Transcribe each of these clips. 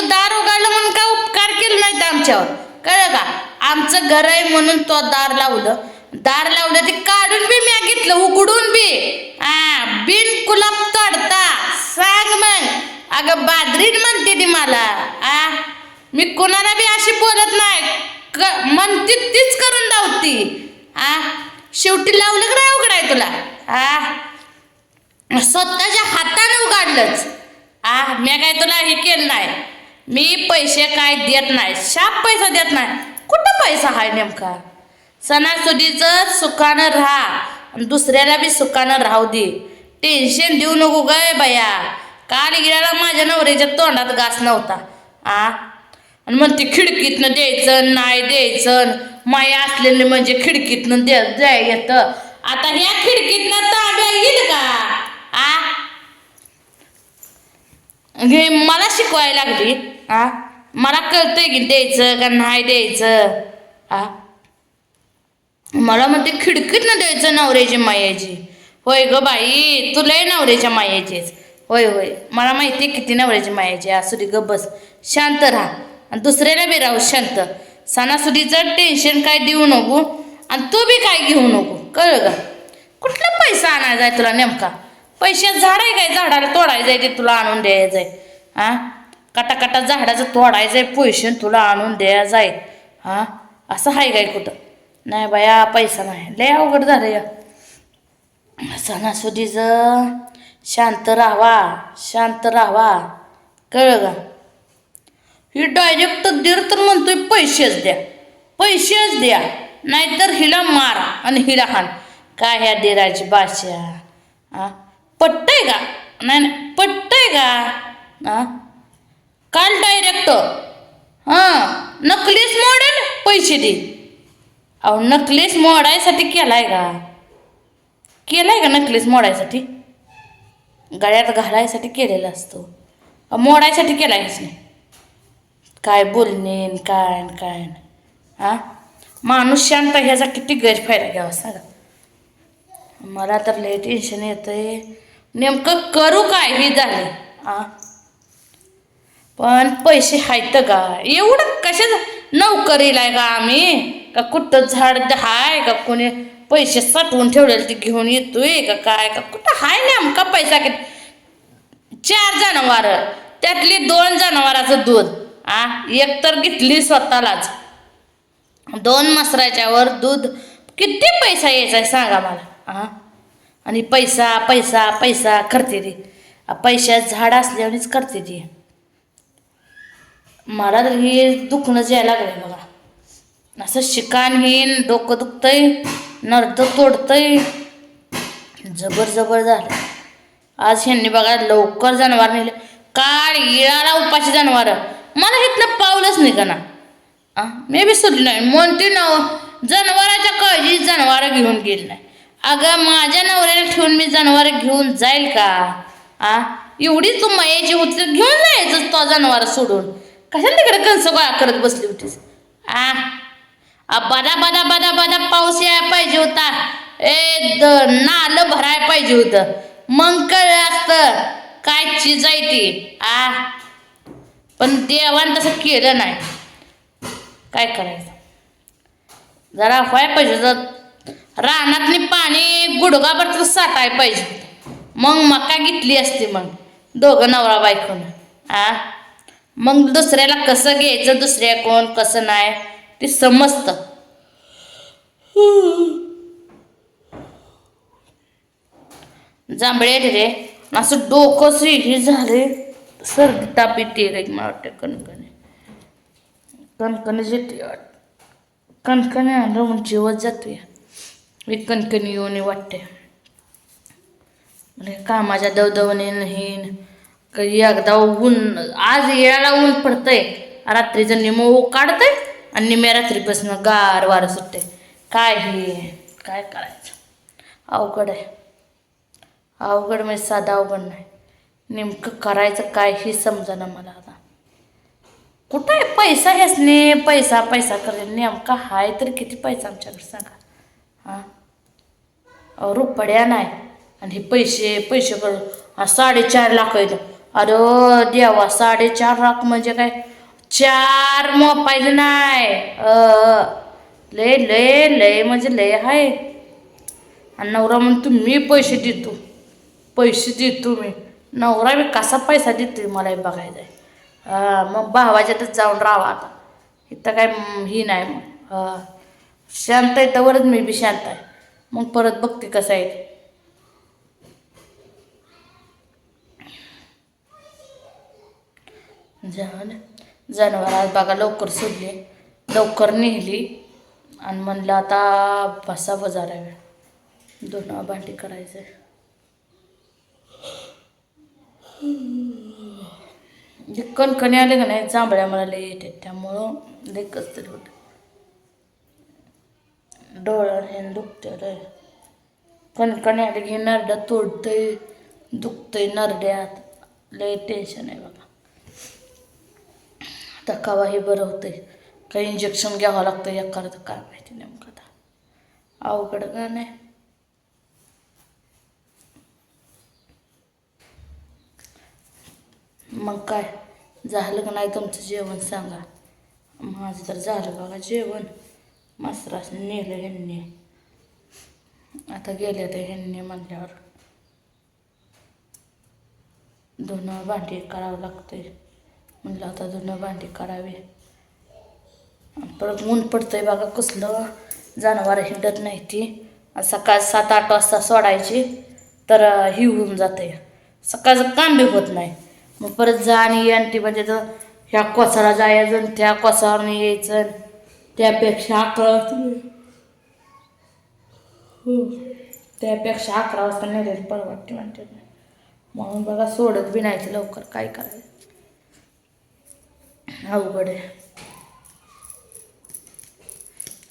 तो दार उघडलं म्हणून काय उपकार केले नाहीत आमच्यावर? कळलं का? आमचं घर आहे म्हणून तो दार लावलं. दार लावलं ते काढून बी मी घेतलं उघडून बी. हा बिन कुलाप तोडता. सांग मग. अगं बादरीन म्हणते ती मला. आ मी कोणाला बी अशी बोलत नाही. क म्हणते तीच करून लावती. आ शेवटी लावलं का नाही उघडाय तुला? आ स्वतःच्या हाताने उघडलंच. आ मी काय तुला हे केलं नाही? मी पैसे काय देत नाही शाप पैसा देत नाही. कुठं पैसा आहे नेमका? सणासुदीचं सुखानं राहा आणि दुसऱ्याला बी सुखानं राहू दे. टेन्शन देऊ नको गय बया. काल गेल्याला माझ्या नवऱ्याच्या तोंडात घास नव्हता. आ? आणि मग ते खिडकीतनं द्यायचं नाही द्यायचं. माया असलेले म्हणजे खिडकीतनं द्या द्याय येतं. आता ह्या खिडकीतनं तांब्या येईल का? आ? हे मला शिकवायला लागली. आ? मला कळतंय की द्यायचं का नाही द्यायचं. आ? मला म्हणते खिडकीतनं द्यायचं नवऱ्याची मायाची. होय ग बाई तुलाही नवऱ्याच्या मायाचीच होय होय. मला माहिती आहे किती नवऱ्याची मायाची असू दे ग बस. शांत राहा. आणि दुसऱ्याला बी राहू शांत. सणासुदीचं टेन्शन काय देऊ नको आणि तू बी काय घेऊ नको. कळ का कुठला पैसा आणायचा आहे तुला नेमका? पैसे झाड आहे काय? झाडाला तोडायचं आहे ते तुला आणून द्यायचं आहे हां कटाकटा झाडाचं तोडायचं आहे तुला आणून द्यायचं आहे हां? असं आहे काय कुठं? नाही बाया पैसा नाही. लय अवघड झालं या. सणासुदीचं शांत राहावा शांत राहावा. कळ का? ही डायरेक्ट दीर तर म्हणतोय पैसेच द्या. पैसेच द्या. नाहीतर हिला मार आणि हिला हाण. काय ह्या दिराची भाषा? हां? पटतंय का? नाही नाही पटतंय का? हां? काल डायरेक्ट हां नकलीच मोडेल पैसे दे. अहो नकलीस मोडायसाठी केलाय का? केलाय का नकलीच मोडायसाठी? गळ्यात घालायसाठी केलेला असतो. अहो, मोडायसाठी केलायच नाही. काय बोलणे काय काय हां? माणूस शांत ह्याचा किती गैरफायदा घ्यावा सांगा. मला तर लय टेन्शन येतंय. नेमकं करू काय हे झाले हां? पण पैसे आहेत का? एवढं कशाच नोकरीला आहे का आम्ही? का कुठं झाड हाय का कोणी पैसे साठवून ठेवलेले ते घेऊन येतोय का काय? का कुठं हाय नेमका पैसा किती? चार जनावर त्यातली दोन जनावराचं दूध. आ एक तर घेतली स्वतःलाच. दोन मसराच्यावर दूध. किती पैसा यायचा आहे सांगा मला? आ? आणि पैसा पैसा पैसा करते ती पैशात झाड असल्यानेच करते ती मला तर हे दुखणंच यायला आहे बघा. असं शिकाणहीन डोकं दुखतंय नर्द तोडतंय. जबर जबर झालं. आज ह्यांनी बघा लवकर जनावर नेले. काळ येळाला उपाशी जनावर. मला इथनं पावलंच नाही का ना आ, मी बी नाही. म्हणते ना जनावराच्या काळजी जनावर घेऊन गेली नाही. अगं माझ्या नवऱ्याला ठेवून मी जनावर घेऊन जाईल का? आ एवढी तू मायाची होती घेऊन जायचं तो जनावर सोडून. कशाला तिकडे कंस गोळा करत बसली होतीस? आ? आ, बदा बदा बदा बदा पाऊस यायला पाहिजे होता. ए द नालं भरायला पाहिजे होतं. मग कळलं असतं काय चीज आहे ती आ? पण देवान तसं केलं नाही. काय करायचं? जरा व्हाय पाहिजे होतं. रानातनी पाणी गुडगाभर तर साठायला पाहिजे मग मका घेतली असते मग. दोघं नवरा बायकोनं. आ? मग दुसऱ्याला कसं घ्यायचं दुसऱ्या कोण कसं नाही ते समजतं. जांभळे रे असं डोकं हे झाले. सर्दी ताप येते रे मला वाटतं कणकणी. कणकणे येते वाटतं कणकणी आलं मग जीवच जातोय. मी कणकणी येऊन वाटते. कामाच्या दवदवने नाही. एकदा ऊन आज येळाला ऊन पडतंय. रात्रीचं निमो काढतंय आणि निम्या रात्रीपासून गार वारं सुटते काय हे? काय करायचं? अवघड आहे. अवघड म्हणजे साधा अवघड नाही. नेमकं करायचं काय हे समजा मला आता. कुठं आहे पैसा हेचने पैसा पैसा करे नेमका हाय तर किती पैसा आमच्याकडे सांगा. हां? अहो रुपड्या नाही. आणि हे पैसे पैसे कर साडेचार लाख येतं अरे देवा साडेचार लाख म्हणजे काय? चार मोपायचं नाही अ, लय लय लय म्हणजे लय आहे आणि नवरा म्हणतो मी पैसे देतो. पैसे देतो मी. नवरा मी कसा पैसा देतो मला हे बघायचं आहे हा, मग भावाच्यातच जाऊन राहा आता. इथं काय ही नाही मग. शांत आहे तवरच मी बी शांत आहे. मग परत बघते कसं आहे ते. झालं जनावर आज बघा लवकर सोडली. लवकर नेली. आणि म्हणलं आता बसा बाजारा वेळ. दोन भांडी करायचं आहे जे कणकणी आले का नाही? जांभळ्या मला लई येते त्यामुळं लेकच कसतरी होतं. डोळं हे दुखतं रे कणकणी आले की नरड्या तोडतंय. दुखतंय नरड्यात. लय टेन्शन आहे बघा. आता कवा हे बरं होतंय? काही इंजेक्शन घ्यावं लागतं या करता काय माहिती नेमकं आता. अवघड का नाही मग काय? झालं का नाही तुमचं जेवण सांगा? माझं तर झालं बघा जेवण. मस्तरास नेलं ह्यांनी. आता गेले तर ह्यांनी म्हणल्यावर. धुणं भांडी करावं लागतंय. म्हणलं आता जुनं भांडी करावी. आणि परत ऊन पडतंय बघा कसलं जनावर हिंडत नाही ती. सकाळ सात आठ वाजता सोडायची तर ही होऊन जाते सकाळचं काम बी होत नाही. मग परत जा आणि ये आणि ती म्हणजे तर ह्या कोसाला जायचं त्या कोसावर यायचं त्यापेक्षा अकरा वाजता हो, त्यापेक्षा अकरा वाजता नेलेली परवडते म्हणते. म्हणून बघा सोडत बी नाही ते लवकर. काय करायचं? अवघड आहे.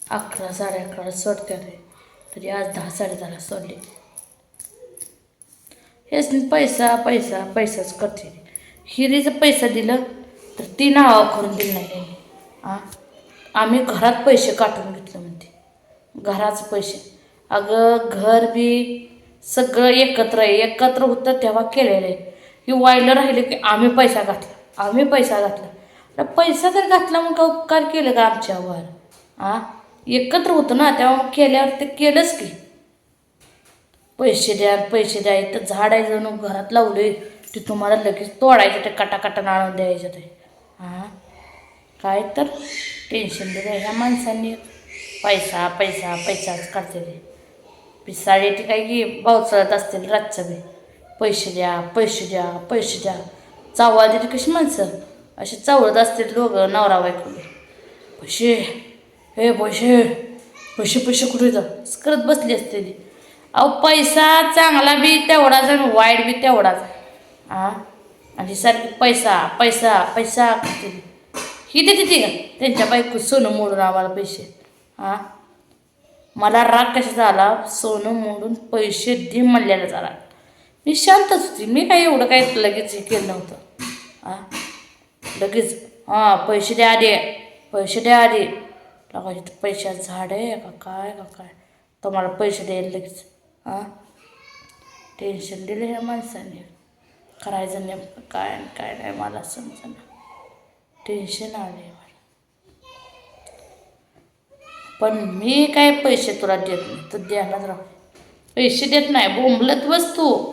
अकरा साडे अकरा सोडते रे तरी आज दहा साडे दहाला सोडले. हेच पैसा पैसा पैसाच करते. हिरीचं पैसा दिलं तर ती नावा करून दिलं नाही आ? आम्ही घरात पैसे काढून घेतलं म्हणते. घराचं पैसे. अगं घर बी सगळं एकत्र आहे. एकत्र होतं तेव्हा केलेलं आहे. ही वायलं राहिले की आम्ही पैसा घातला. आम्ही पैसा घातला. पैसा तर घातला मग का उपकार केलं का आमच्यावर? आ? एकत्र होतं ना तेव्हा केल्यावर ते केलंच की. पैसे द्या पैसे द्या तर झाड आहे जणू घरात लावले ते तुम्हाला लगेच तोडायचं ते कटाकटा आणून द्यायचं ते. हां काय तर टेन्शन दिलं ह्या माणसांनी पैसा पैसा पैसाच काढते ते. पिसाळी ती काय की पावसाळ्यात असतील रातचं बी. पैसे द्या पैसे द्या पैसे द्या. चावा देते कशी माणसं? अशी चावळत असतील लोक नवरा बायको. पैसे हे पैसे पैसे पैसे कुठे जात करत बसली असते ती. अहो पैसा चांगला बी तेवढाच आणि वाईट बी तेवढाच. हां आणि सारखी पैसा पैसा पैसा करते ही देते ती का? त्यांच्या बायको सोनं मोडून आम्हाला पैसे. हां मला राग कशाचा आला? सोनं मोडून पैसे दे म्हणलेला झाला मी शांतच होती. मी काय एवढं काय लगेच हे केलं नव्हतं. हां लगेच हां पैसे द्या आधी पैसे द्या आधी. लगा इथं पैशाचं झाड आहे का काय का काय. तुम्हाला पैसे द्यायला लगेच हां. टेन्शन दिलं ह्या माणसाने. करायचं नेमकं काय आणि काय नाही मला समजना टेन्शन आले मला. पण मी काय पैसे तुला देत नाही तू द्यायलाच राहू पैसे देत नाही बोंबलत बस तू.